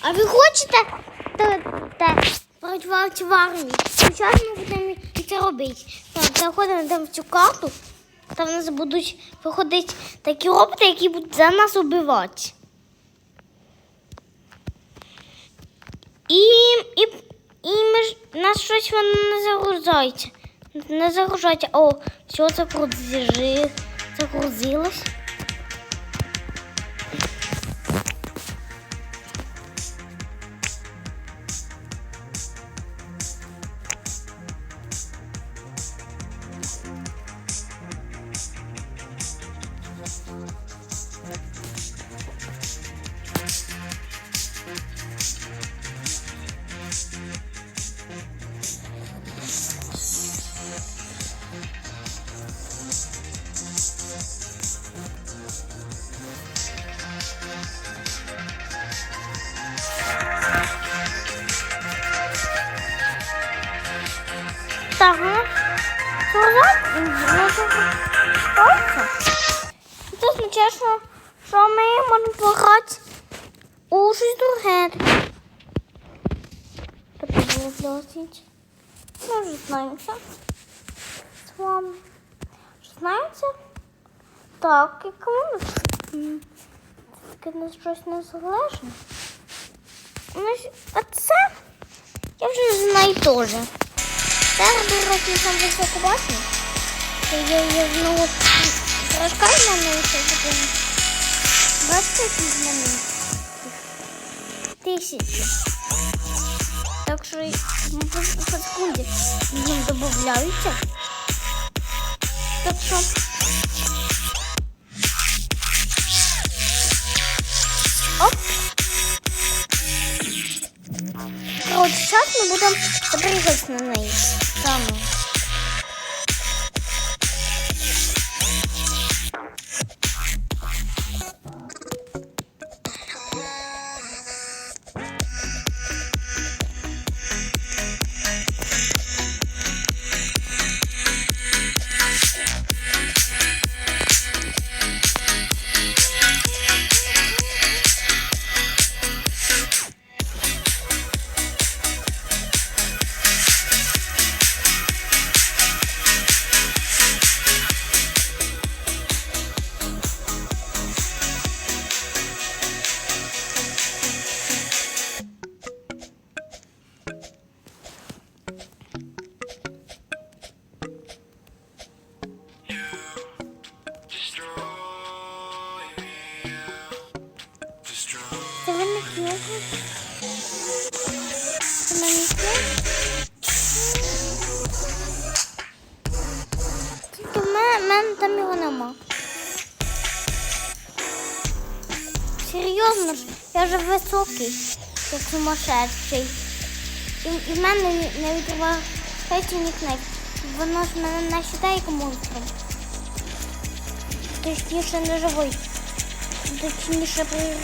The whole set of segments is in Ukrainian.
А ви хочете те, те, працювати в армії? Зараз ми будемо це робити. Заходимо там в цю карту, там в нас будуть виходити такі роботи, які будуть за нас убивати. І, і, і ми ж, нас щось воно не загружається. Не загружається. О, все загрузили, загрузилось. Це означає, що, що ми можемо пограти у щось друге. Тобто було досить. Ми вже знаємося з вами. Вже знаєте? Так, і кому ми таке на щось незалежне? А це я вже знаю теж. Зараз беруть сам високобасний. Я, я знову трошки на неї ще Бачите, які знамені? Тисячі. Так що ну, по, по секунді їм додаються. Так що Оп. Коротше, зараз ми будемо запрягатися на неї. Саме. Це ви не книжки? Це мені Тільки в мене, мене там його нема. Серйозно ж, я вже високий, як сумасшедший. І, і в мене не- відкриває нікнейм. Воно ж мене не вважає монстром. Точніше не живий. Dur şimdi şapayı.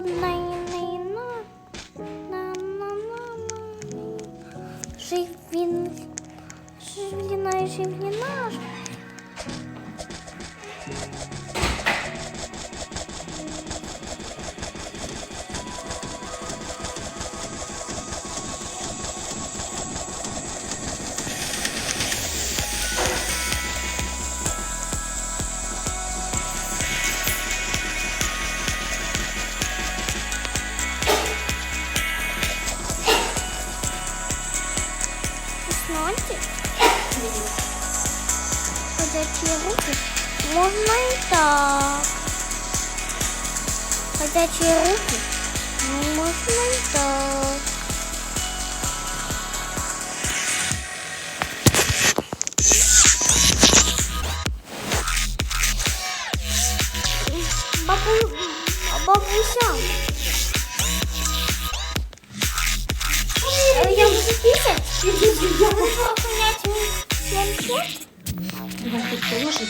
9. можна і так. Ходячі руки ну, можна і так. Бабу... Бабуся. Е, Я буду писать. Я буду охранять Давай тут положить.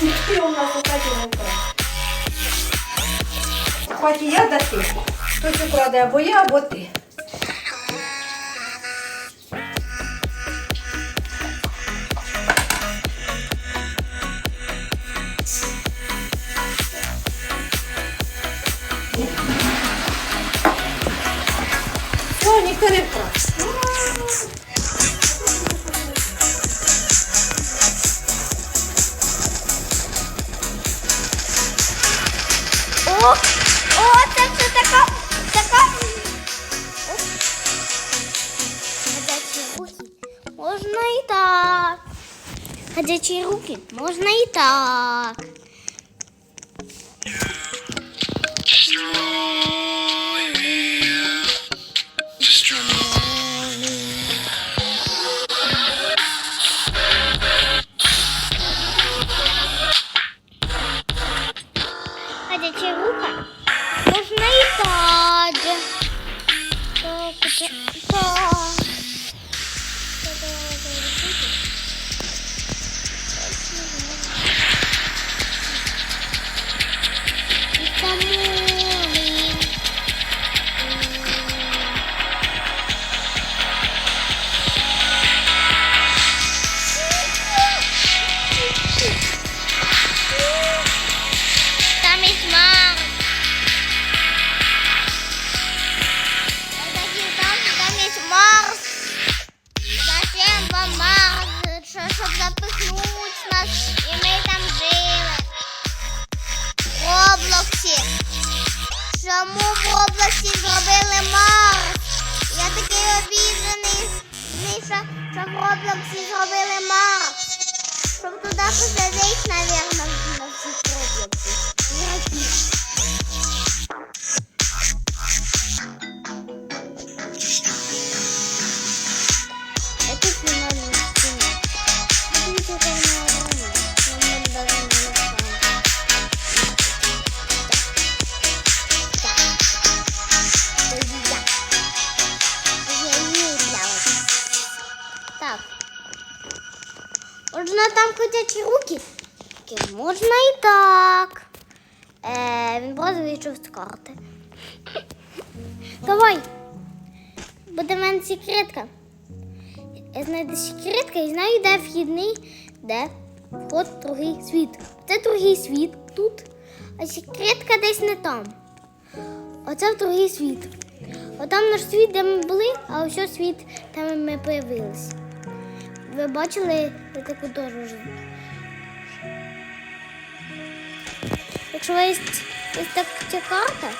Ты. Ти у нас хаті не вкрав. В хаті я да ти. Хтось украде або я, або ти. Ходячі руки можна і так. Можна і так. Е, він просто вийшов з карти. Давай. Буде в мене секретка. Я знайду секретка і знаю, де вхідний, де вход другий світ. Це другий світ тут, а секретка десь не там. Оце в другий світ. Отам наш світ, де ми були, а ось світ, там ми появилися. Ви бачили таку теж Якщо у вас є ось так ця карта,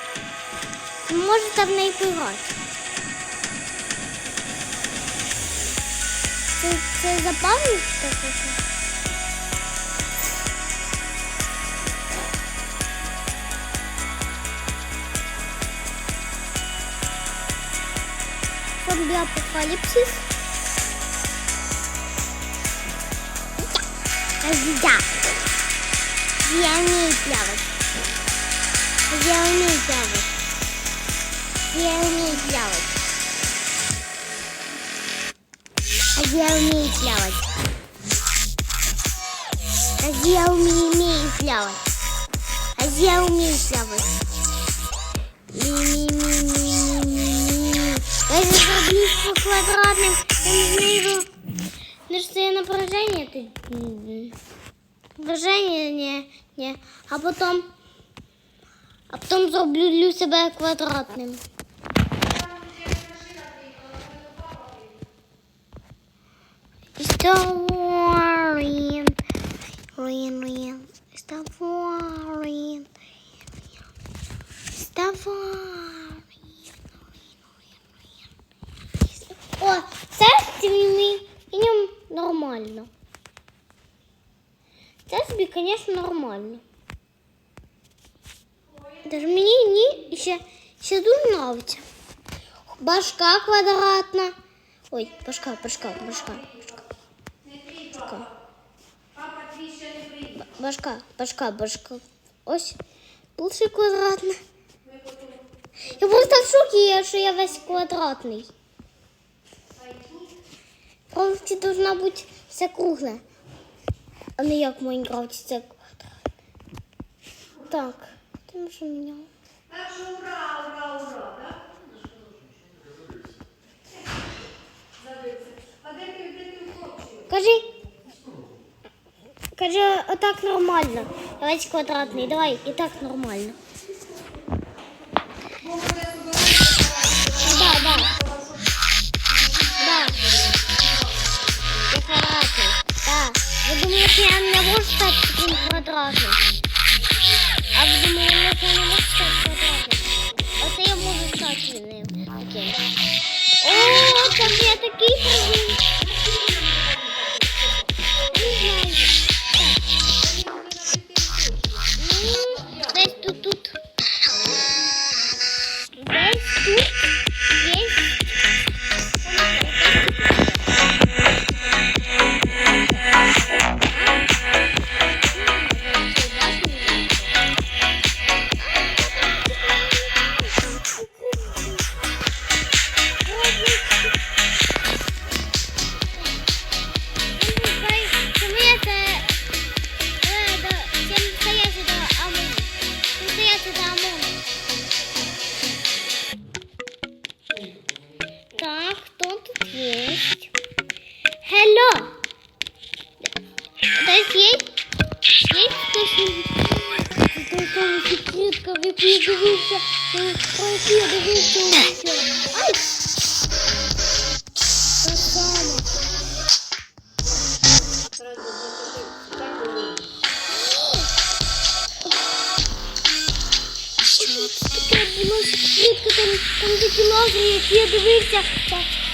то можете в неї пограти. Це, це забавно таке? Зомби-апокалипсис. Да. Я умею плавать. Я умею плавать. Я умею плавать. Я умею плавать. Я умею, плавать. Я умею плавать. Ми-ми-ми-ми-ми-ми. Я же зроблю по квадратным. Я не м, Враження, ні, ні. А потім, а потім зроблю себе квадратним. Stop worrying, worrying, worrying. Stop worrying, stop worrying. О, це мінімум нормально. Це собі, нормально. Даже мені ні, ще, ще дуже. Башка квадратна. Ой, башка, башка, башка, башка. Башка. Башка, башка, башка. Ось. Більше квадратна. Я просто в шокі, що я весь квадратний. Просто должна бути все кругле. А не як в Майнкрафті це квадрат. Так, ти вже міняв? Так що ура, ура, ура, так? А де ти, де ти хлопчик? Кажи. Кажи, отак нормально. Давай квадратний, давай, і так нормально. Bye. Так,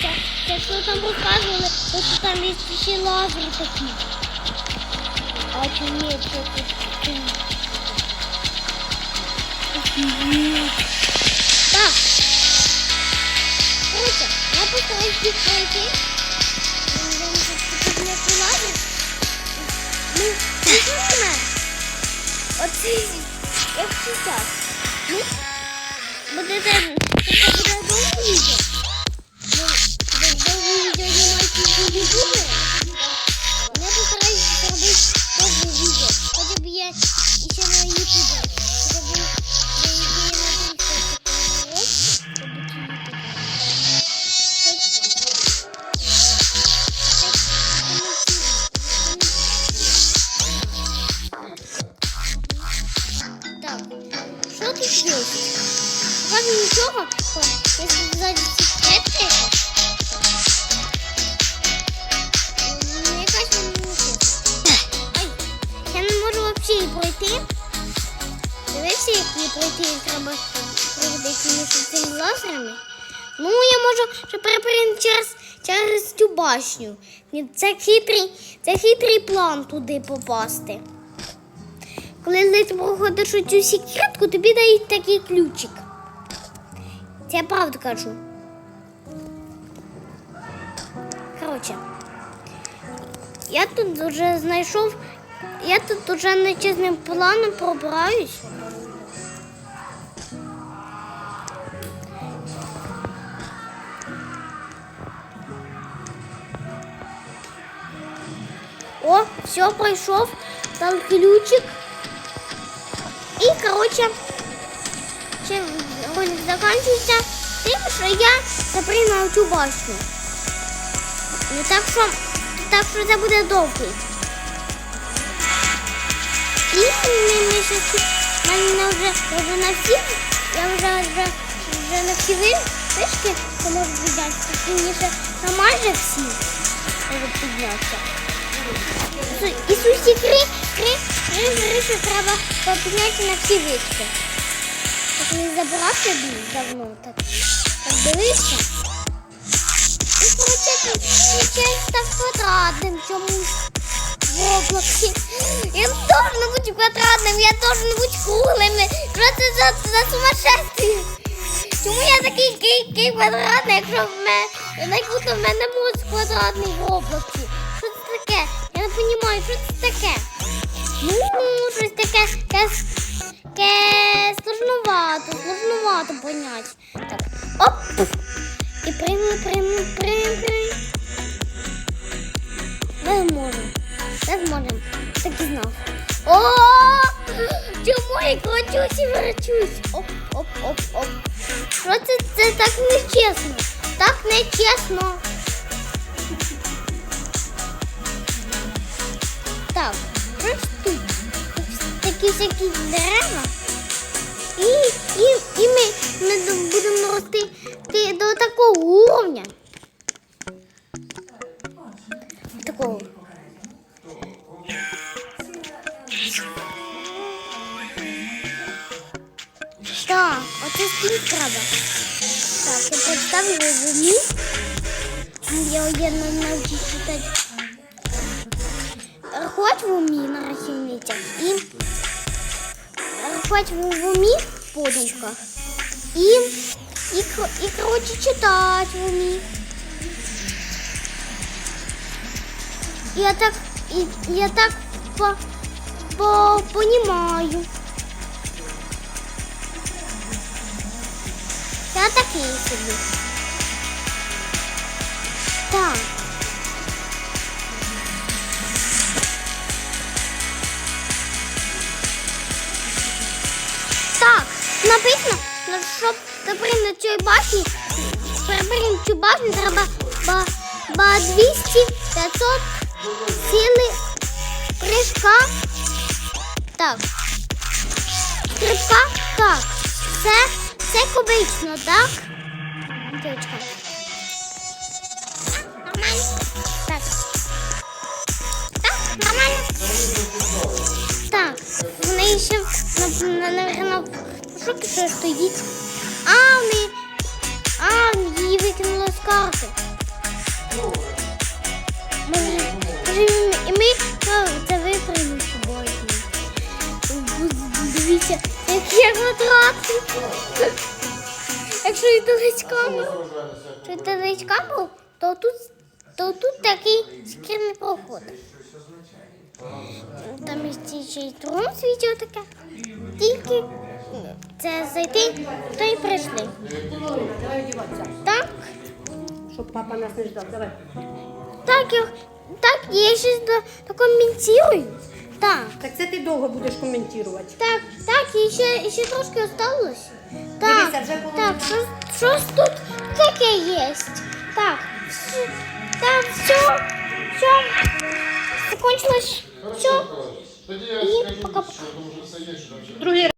Це, це, що там розказували, то що там є ще лазери такі. А чи це тут. Так. Короче, я постараюсь їх пройти. Я не що тут не. Ну, пішли мене. Оце, як зараз. Ну, буде це, це буде довго відео. Пройти якимись цими лазерами. Ну, я можу ще перепринути через, через цю башню. Це хитрий, це хитрий план туди попасти. Коли ти проходиш цю секретку, тобі дають такий ключик. Це я правду кажу. Коротше, я тут вже знайшов, я тут вже нечесним планом пробираюсь. О, все, пройшов, дал ключик. І, коротше, ще ролик закінчується тим, що я заприймав цю башню. Ну так що, так що це буде довгий. І ми, ми ще мене вже, вже на всі, я вже, вже, вже на всі ви- вишки, то можу піднятися. Точніше, на майже всі можу піднятися. Су- І сусі три, три, три треба підняти на всі вишки. Так не забрав тобі давно, так, так дивишся. І коротше, м'яч став квадратним чомусь. В Роблоксі. Я должен бути квадратним, я должен бути круглим. Що це за, за сумасшествие? Чому я такий кий, кий квадратний, якщо в мене, як в мене мозг квадратний в Роблоксі? Розумію, що це таке? Ну, щось таке, таке, таке сложновато, сложновато понять. Так, оп! І прийму, прийму, прийму, прийму. Не зможемо. Не зможемо. Так і знав. О! Чому я кручусь і верчусь? Оп, оп, оп, оп. Що це, це так нечесно? Так нечесно. Так? Тут такі всякі дерева. І, і, і ми, ми будемо рости ти- до такого уровня. Такого. Так, оце скільки треба. Так, я представлю його в умі. Я, я навчусь читати. В умі на рахівницях і рахувати в умі в подумках. І, і, і коротше читати в умі. Я так, я так по, по, понімаю. Я такий собі. Так. Написано, ну, щоб тепер на цій башні, переберемо цю башню, треба ба, ба 200, 500 сили прыжка. Так. Стрибка, так. Це, це кубично, так? Дівчинка. Шокі що стоїть. А, неї, а, її викинуло з карти. Може, може, і ми це виправимо сьогодні. Дивіться, який я квадратний. Якщо і і далечками, то тут, то тут такий скірний проход. Там є ще й трон світів таке. Тільки це зайти, то й прийшли. Так, щоб папа нас не ждав. Давай. так, я, так, я ще докоментую. Так. Так це ти довго будеш коментувати. Так, так, і ще, і ще трошки осталось. Так, Дивися, вже було. так, що, щось тут таке є. Так, все, так, все, все, закончилось, все. Тоді я скажу, пока-пока. що тому що все є, що там ще Другий